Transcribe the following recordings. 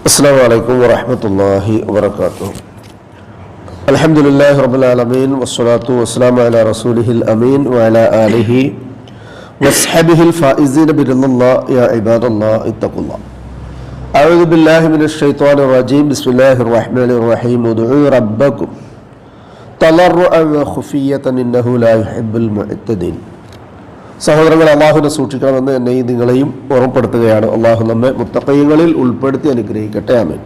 السلام عليكم ورحمة الله وبركاته. الحمد لله رب العالمين والصلاة والسلام على رسوله الأمين وعلى آله وأصحابه الفائزين برضا الله. يا عباد الله اتقوا الله. أعوذ بالله من الشيطان الرجيم. بسم الله الرحمن الرحيم. ادعوا ربكم. تضرعا وخفية إنه لا يحب المعتدين. സഹോദരങ്ങൾ അള്ളാഹുവിനെ സൂക്ഷിക്കണമെന്ന് എന്നെയും നിങ്ങളെയും ഓർമ്മപ്പെടുത്തുകയാണ്. അള്ളാഹു നമ്മെ മുത്തക്കൈകളിൽ ഉൾപ്പെടുത്തി അനുഗ്രഹിക്കട്ടെ. ആമേൻ.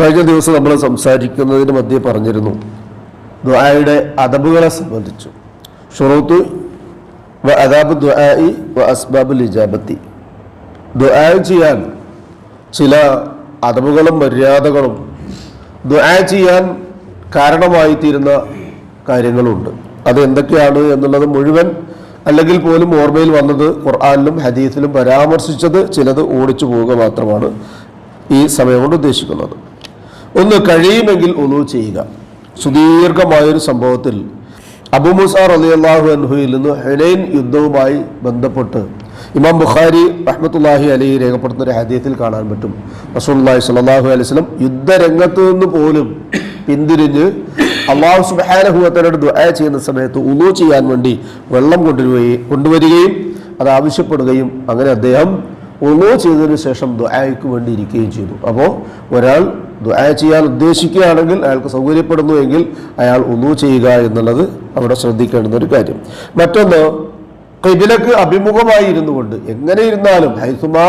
കഴിഞ്ഞ ദിവസം നമ്മൾ സംസാരിക്കുന്നതിന് മധ്യേ പറഞ്ഞിരുന്നു ദുആയുടെ അദബുകളെ സംബന്ധിച്ചു. ഷുറൂത്തു വ അദാബ് ദുആഇ വ അസ്ബാബുൽ ഇജാബത്തി ദ്വായ ചെയ്യാൻ ചില അദബുകളും മര്യാദകളും ദ്വായ ചെയ്യാൻ കാരണമായി തീരുന്ന കാര്യങ്ങളുണ്ട്. അത് എന്തൊക്കെയാണ് എന്നുള്ളത് മുഴുവൻ അല്ലെങ്കിൽ പോലും ഓർമ്മയിൽ വന്നത് ഖുർആാനിലും ഹദീസിലും പരാമർശിച്ചത് ചിലത് ഓടിച്ചു പോവുക മാത്രമാണ് ഈ സമയം കൊണ്ട് ഉദ്ദേശിക്കുന്നത്. ഒന്ന് കഴിയുമെങ്കിൽ ഒന്നു ചെയ്യുക. സുദീർഘമായൊരു സംഭവത്തിൽ അബുമുസാർ അലി അള്ളാഹു അൻഹുയിൽ നിന്ന് ഹെനൈൻ യുദ്ധവുമായി ബന്ധപ്പെട്ട് ഇമാം ബുഖാരി റഹ്മത്തുല്ലാഹി അലി രേഖപ്പെടുത്തുന്ന ഒരു ഹദീത്തിൽ കാണാൻ പറ്റും. റസൂല്ലാഹി സ്വല്ലല്ലാഹു അലൈഹി വസല്ലം യുദ്ധരംഗത്ത് നിന്ന് പോലും പിന്തിരിഞ്ഞ് അള്ളാഹു സുബാനഹുവത്തനോട് ദുആ ചെയ്യുന്ന സമയത്ത് ഉളു ചെയ്യാൻ വേണ്ടി വെള്ളം കൊണ്ടുവരികയും കൊണ്ടുവരികയും അത് ആവശ്യപ്പെടുകയും അങ്ങനെ അദ്ദേഹം ഉളു ചെയ്തതിനു ശേഷം ദുആയ്ക്ക് വേണ്ടി ഇരിക്കുകയും ചെയ്തു. അപ്പോൾ ഒരാൾ ദുആ ചെയ്യാൻ ഉദ്ദേശിക്കുകയാണെങ്കിൽ അയാൾക്ക് സൗകര്യപ്പെടുന്നുവെങ്കിൽ അയാൾ ഉളു ചെയ്യുക എന്നുള്ളത് അവിടെ ശ്രദ്ധിക്കേണ്ടുന്ന ഒരു കാര്യം. മറ്റൊന്ന് കിബിലക്ക് അഭിമുഖമായി ഇരുന്നു കൊണ്ട് എങ്ങനെ ഇരുന്നാലും ഹൈസുമാ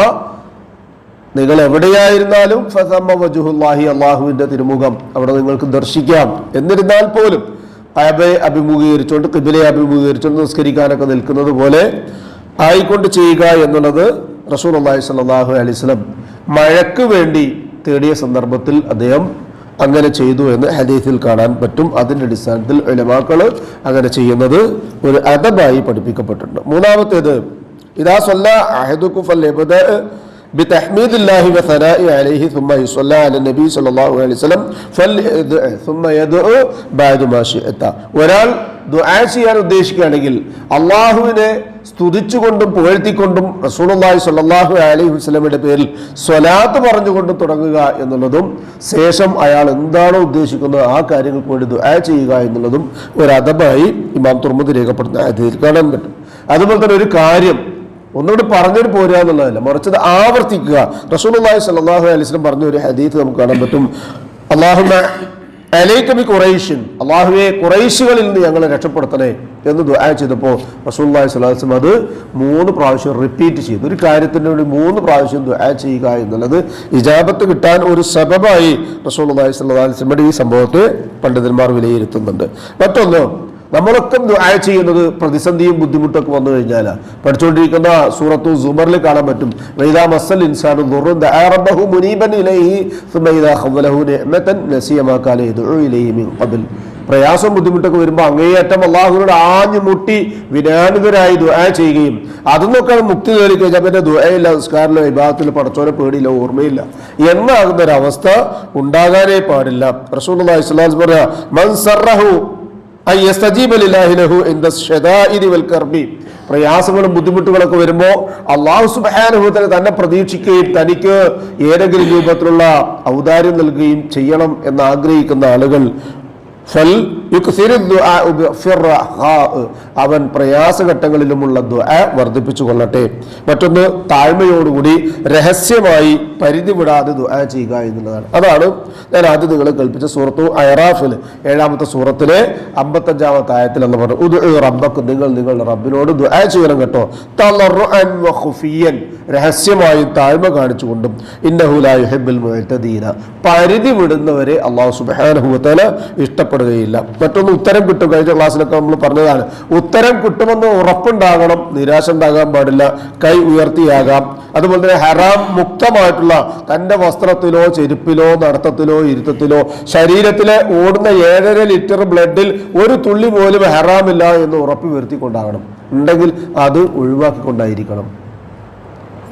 നിങ്ങൾ എവിടെയായിരുന്നാലും ഫസമ്മ വജുഹുല്ലാഹി അള്ളാഹുവിന്റെ തിരുമുഖം അവിടെ നിങ്ങൾക്ക് ദർശിക്കാം. എന്നിരുന്നാൽ പോലും അബയെ അഭിമുഖീകരിച്ചുകൊണ്ട് കിബിലയെ അഭിമുഖീകരിച്ചുകൊണ്ട് നിസ്കരിക്കാനൊക്കെ നിൽക്കുന്നത് പോലെ ആയിക്കൊണ്ട് ചെയ്യുക എന്നുള്ളത് റസൂൽ അള്ളാഹി സ്വല്ലല്ലാഹു അലൈഹി വസല്ലം മഴയ്ക്ക് വേണ്ടി തേടിയ സന്ദർഭത്തിൽ അദ്ദേഹം അങ്ങനെ ചെയ്തു എന്ന് ഹദീസിൽ കാണാൻ പറ്റും. അതിന്റെ അടിസ്ഥാനത്തിൽ ഉലമാക്കൾ അങ്ങനെ ചെയ്യുന്നത് ഒരു അദബായി പഠിപ്പിക്കപ്പെട്ടിട്ടുണ്ട്. മൂന്നാമത്തേത് ഇതാ സൊല്ല അഹദുഖുഫൽ ഫൽ بتحميد الله وثناء عليه ثم يصلى على النبي صلى الله عليه وسلم فليدع ثم يدعو بعد ما شئت ഒരാൾ ദുആ ചെയ്യാൻ ഉദ്ദേശിക്കുകയാണെങ്കിൽ അള്ളാഹുവിനെ സ്തുതിച്ചുകൊണ്ടും പുകഴ്ത്തിക്കൊണ്ടും റസൂലുള്ളാഹി സ്വല്ലല്ലാഹു അലൈഹി വസല്ലമയുടെ പേരിൽ സ്വലാത്ത് പറഞ്ഞുകൊണ്ടും തുടങ്ങുക എന്നുള്ളതും ശേഷം അയാൾ എന്താണോ ഉദ്ദേശിക്കുന്നത് ആ കാര്യങ്ങൾക്ക് വേണ്ടി ദുആ ചെയ്യുക എന്നുള്ളതും ഒരു അദബായി ഇമാം തുറമുദ് രേഖപ്പെടുന്ന അതിൽ കാണാൻ പറ്റും അതുപോലെ തന്നെ ഒരു കാര്യം ഒന്നുകൂടി പറഞ്ഞിട്ട് പോരുക എന്നുള്ളതല്ല മറിച്ചത് ആവർത്തിക്കുക. റസൂലുള്ളാഹി സ്വല്ലല്ലാഹു അലൈഹി വസല്ലം പറഞ്ഞ ഒരു ഹദീത്ത് നമുക്ക് കാണാൻ പറ്റും. അള്ളാഹുമ അലൈക്കബി ഖുറൈഷിൻ അള്ളാഹുവെ ഖുറൈശുകളിൽ നിന്ന് ഞങ്ങളെ രക്ഷപ്പെടുത്തണേ എന്ന് ദുആ ചെയ്തപ്പോൾ അലൈഹി വസല്ലം അത് മൂന്ന് പ്രാവശ്യം റിപ്പീറ്റ് ചെയ്തു. ഒരു കാര്യത്തിന് വേണ്ടി മൂന്ന് പ്രാവശ്യം ദുആ ചെയ്യുക എന്നുള്ളത് ഇജാബത്ത് കിട്ടാൻ ഒരു സബബായി റസൂലുള്ളാഹി സ്വല്ലല്ലാഹു അലൈഹി വസല്ലം ഈ സംഭവത്തെ പണ്ഡിതന്മാർ വിലയിരുത്തുന്നുണ്ട്. മറ്റൊന്ന് നമ്മളൊക്കെ ദുആ ചെയ്യുന്നത് പ്രതിസന്ധിയും ബുദ്ധിമുട്ടൊക്കെ വന്നു കഴിഞ്ഞാൽ പഠിച്ചുകൊണ്ടിരിക്കുന്ന സൂറത്തു സുമറിൽ കാണാൻ പറ്റും. വൈദാ മസ്സൽ ഇൻസാനു ദുർറുൻ ദഅ റബ്ബഹു മുനീബൻ ഇലൈഹി സുമ്മ ഇദാ ഖവലഹു നിഅമതൻ നസിയ മാ കാല യദ്ഉ ഇലൈഹി മിൻ ഖബൽ. പ്രയാസം ബുദ്ധിമുട്ടൊക്കെ വരുമ്പോൾ അങ്ങേയറ്റം അള്ളാഹുവിനോട് ആഞ്ഞു മുട്ടി വിനാനിതരായി ദുആ ചെയ്യുകയും അതൊന്നൊക്കെ മുക്തി നേടി കഴിഞ്ഞാൽ പിന്നെ ദുആയില്ല സംസ്കാരമില്ല വിഭാഗത്തിൽ പടച്ചോനെ പേടിയില്ല ഓർമ്മയില്ല. എന്നാകുന്ന ഒരു അവസ്ഥ ഉണ്ടാകാനേ പാടില്ല. റസൂൽ അള്ളാഹി പറയാ മൻ സറഹു പ്രയാസങ്ങളും ബുദ്ധിമുട്ടുകളൊക്കെ വരുമ്പോ അള്ളാഹു സുബാനുഭവത്തിന് തന്നെ പ്രതീക്ഷിക്കുകയും തനിക്ക് ഏതെങ്കിലും രൂപത്തിലുള്ള ഔദാര്യം നൽകുകയും ചെയ്യണം എന്ന് ആഗ്രഹിക്കുന്ന ആളുകൾ അവൻ പ്രയാസഘട്ടങ്ങളിലുമുള്ള വർദ്ധിപ്പിച്ചു കൊള്ളട്ടെ. മറ്റൊന്ന് താഴ്മയോടുകൂടി രഹസ്യമായി പരിധി വിടാതെ ദുആ ചെയ്യുക എന്നുള്ളതാണ്. അതാണ് ഞാൻ ആദ്യം നിങ്ങളെ കൽപ്പിച്ച സൂറത്തു അയറാഫിൽ ഏഴാമത്തെ സൂറത്തിലെ അമ്പത്തഞ്ചാമത്തെ ആയത്തിൽ എന്ന് പറഞ്ഞു റബ്ബക്ക് നിങ്ങൾ നിങ്ങളുടെ റബ്ബിനോട് ദുആ ചെയ്യണം കേട്ടോ. രഹസ്യമായി താഴ്മ കാണിച്ചുകൊണ്ടും ഇന്നഹുലായുഹിബുൽ പരിധി വിടുന്നവരെ അള്ളാഹു സുബ്ഹാനഹു വതആല ഇഷ്ടപ്പെടുകയില്ല മറ്റൊന്ന് ഉത്തരം കിട്ടും. കഴിഞ്ഞ ക്ലാസ്സിലൊക്കെ നമ്മൾ പറഞ്ഞതാണ്. ഉത്തരം കിട്ടുമെന്ന് ഉറപ്പുണ്ടാകണം. നിരാശ ഉണ്ടാകാൻ പാടില്ല. കൈ ഉയർത്തിയാകാം. അതുപോലെ തന്നെ ഹറാം മുക്തമായിട്ടുള്ള തന്റെ വസ്ത്രത്തിലോ ചെരുപ്പിലോ നടത്തത്തിലോ ഇരുത്തത്തിലോ ശരീരത്തിലെ ഓടുന്ന ഏഴര ലിറ്റർ ബ്ലഡിൽ ഒരു തുള്ളി പോലും ഹറാമില്ല എന്ന് ഉറപ്പ് വരുത്തിക്കൊണ്ടാകണം ഉണ്ടെങ്കിൽ അത് ഒഴിവാക്കിക്കൊണ്ടായിരിക്കണം.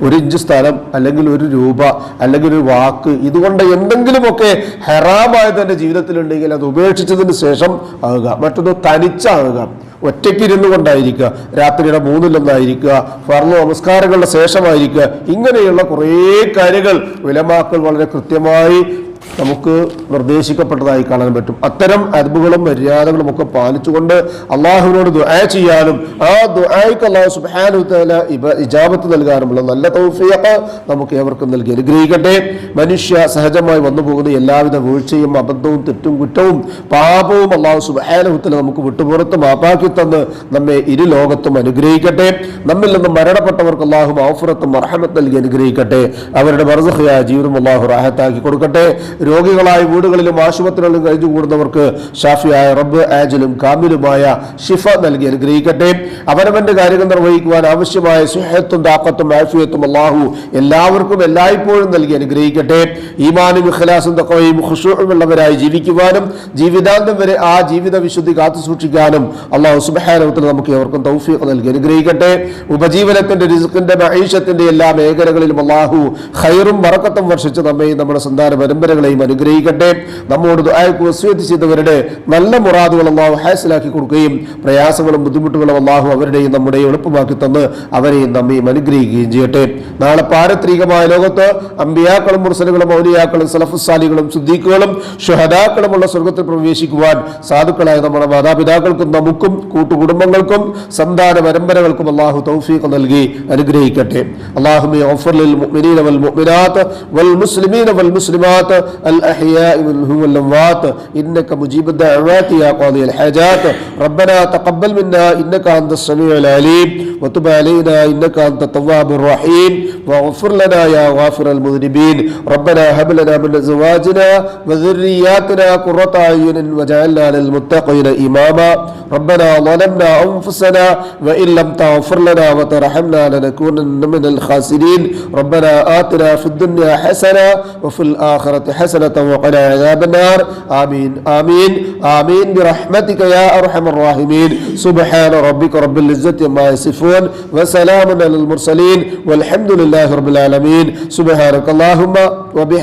ഒരു ഇഞ്ച് സ്ഥലം അല്ലെങ്കിൽ ഒരു രൂപ അല്ലെങ്കിൽ ഒരു വാക്ക് ഇതുകൊണ്ട് എന്തെങ്കിലുമൊക്കെ ഹെറാമായത് എന്റെ ജീവിതത്തിലുണ്ടെങ്കിൽ അത് ഉപേക്ഷിച്ചതിന് ശേഷം ആകുക. മറ്റൊന്ന് തനിച്ചാകുക. ഒറ്റയ്ക്ക് ഇരുന്നു കൊണ്ടായിരിക്കുക. രാത്രിയുടെ മൂന്നിലൊന്നായിരിക്കുക. ഫർൾ നമസ്കാരങ്ങളുടെ ശേഷമായിരിക്കുക. ഇങ്ങനെയുള്ള കുറേ കാര്യങ്ങൾ വിലമാക്കൾ വളരെ കൃത്യമായി നമുക്ക് നിർദ്ദേശിക്കപ്പെട്ടതായി കാണാൻ പറ്റും. അത്തരം അരബുകളും മര്യാദകളും ഒക്കെ പാലിച്ചുകൊണ്ട് അള്ളാഹുവിനോട് ദുആ ചെയ്യാനും ആ ദുആയ്ക്ക് അള്ളാഹു ഇബ- ഇജാബത്ത് നൽകാനുമുള്ള നല്ല തൗഫിയൊക്കെ നമുക്ക് ഏവർക്കും നൽകി. അനുഗ്രഹിക്കട്ടെ. മനുഷ്യ സഹജമായി വന്നു പോകുന്ന എല്ലാവിധ വീഴ്ചയും അബദ്ധവും തെറ്റും കുറ്റവും പാപവും അള്ളാഹു സുബ്ഹാനഹു തആല നമുക്ക് വിട്ടുപുറത്ത് മാപ്പാക്കി തന്ന് നമ്മെ ഇരു ലോകത്തും അനുഗ്രഹിക്കട്ടെ. നമ്മിൽ നിന്ന് മരണപ്പെട്ടവർക്ക് അള്ളാഹു മൗഫുറത്തും അർഹമത്ത് നൽകി അനുഗ്രഹിക്കട്ടെ. അവരുടെ മറുസഹയായ ജീവിതം അള്ളാഹു റാഹത്താക്കി കൊടുക്കട്ടെ. രോഗികളായ വീടുകളിലും ആശുപത്രികളിലും കഴിഞ്ഞു കൂടുന്നവർക്ക് ഷാഫിയായ റബ്ബ് ആജലും കാമിലുമായ ഷിഫ നൽകി അനുഗ്രഹിക്കട്ടെ. അവരവന്റെ കാര്യങ്ങൾ നിർവഹിക്കുവാൻ ആവശ്യമായ സുഹത്തും താക്കത്തും ആഫിയത്തും അള്ളാഹു എല്ലാവർക്കും എല്ലായ്പ്പോഴും നൽകി അനുഗ്രഹിക്കട്ടെ. ഈമാനും ഇഖ്ലാസും തക്കവയും ഖുശൂഉമുള്ളവരായി ജീവിക്കുവാനും ജീവിതാന്തം വരെ ആ ജീവിത വിശുദ്ധി കാത്തു സൂക്ഷിക്കാനും അള്ളാഹു സുബ്ഹാനഹു നമുക്ക് എവർക്കും തൗഫീഖ് നൽകി അനുഗ്രഹിക്കട്ടെ. ഉപജീവനത്തിന്റെ റിസ്കിന്റെ മഹീഷത്തിന്റെ എല്ലാ മേഖലകളിലും അള്ളാഹു ഖൈറും വറക്കത്തും വർഷിച്ച് നമ്മയും നമ്മുടെ സന്താന പരമ്പരകളെയും അനുഗ്രഹിക്കട്ടെ. നമ്മോട് വസിയത്ത് ചെയ്തവരുടെ നല്ല മുറാദുകൾ അള്ളാഹു ഹാസിലാക്കി കൊടുക്കുകയും പ്രയാസങ്ങളും ബുദ്ധിമുട്ടുകളും അള്ളാഹു അവരുടെയും നമ്മുടെയും എളുപ്പമാക്കി തന്ന് അവരെയും നമ്മയും അനുഗ്രഹിക്കുകയും ചെയ്യട്ടെ. നാളെ പാരത്രികമായ ലോകത്ത് അമ്പിയാക്കളും മുർസലുകളും മൗലിയാക്കളും സലഫുസാലികളും സുദ്ദീഖുകളും ഷുഹദാക്കളുമുള്ള സ്വർഗത്തിൽ പ്രവേശിക്കുവാൻ സാധുക്കളായ നമ്മുടെ മാതാപിതാക്കൾക്കും നമുക്കും കൂട്ടുകുടുംബങ്ങൾക്കും സന്താന പരമ്പരകൾക്കും അള്ളാഹു തൗഫീഖ് നൽകി അനുഗ്രഹിക്കട്ടെ അള്ളാഹുമി ഓഫർ للمؤمنين والمؤمنات والمسلمين والمسلمات الأحياء منهم والأموات إنك مجيب الدعوات يا قاضي الحاجات ربنا تقبل منا إنك أنت السميع العليم وتب علينا إنك أنت التواب الرحيم واغفر لنا يا غافر المذنبين ربنا هب لنا من أزواجنا وذرياتنا قرة أعين وجعلنا للمتقين إماما. ربنا ظلمنا أنفسنا وإن لم تغفر لنا وترحمنا لنكونن من الخاسرين. ربنا آتنا في الدنيا حسنة وفي الآخرة حسنة وقنا عذاب النار. آمين آمين آمين. برحمتك يا أرحم الراحمين. سبحان ربك رب العزة ما يصفون وسلام على المرسلين والحمد لله رب العالمين. سبحانك اللهم وبحمدك